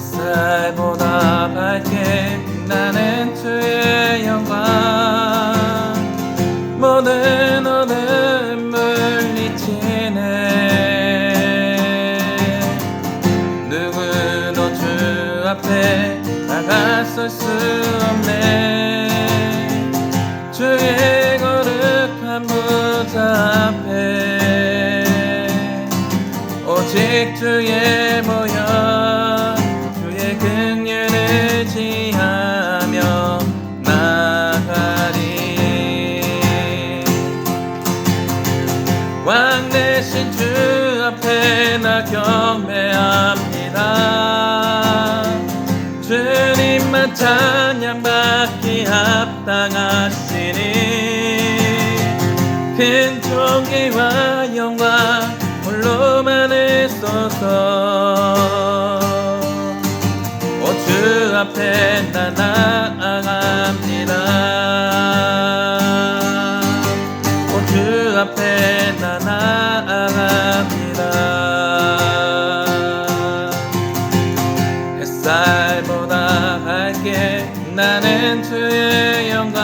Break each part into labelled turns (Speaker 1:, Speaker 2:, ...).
Speaker 1: 햇살보다 밝게 빛나는 주의 영광. 모든 어둠 물리치네. 누구도 주 앞에 다가설 수 없네. 주의 거룩한 보좌 앞에 오직 주의 모양 왕 대신 주 앞에 나 경배합니다. 주님만 찬양받기 합당하시니 큰 존귀와 영광 홀로만 있소서 오 주 앞에 나 나아갑니다 나는 주의 영광.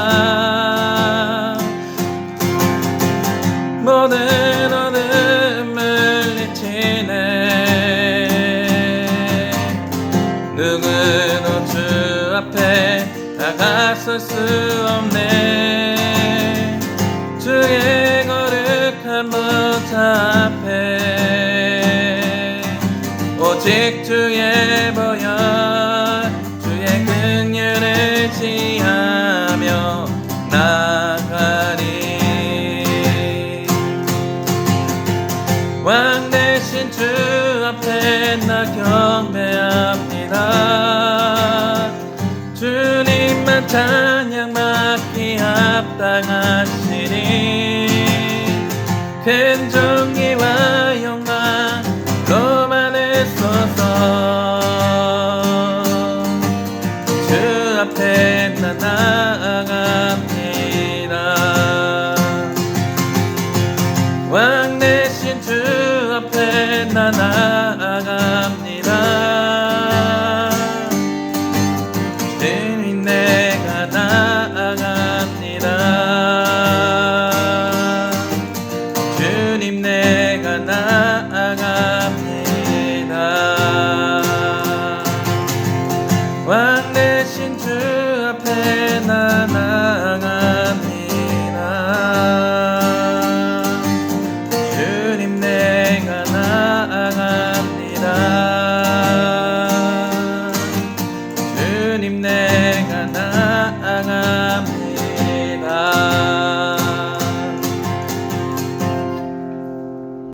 Speaker 1: 모든 어둠을 잊히네. 누구도 주 앞에 다가설 수 없네. 주의 왕 대신 주 앞에 나 경배합니다. 주님만 찬양 받기 합당하시니 큰 존귀와 영광 로만 있소서 주 앞에 나 나아갑니다. 왕 대신 주 나 나아갑 나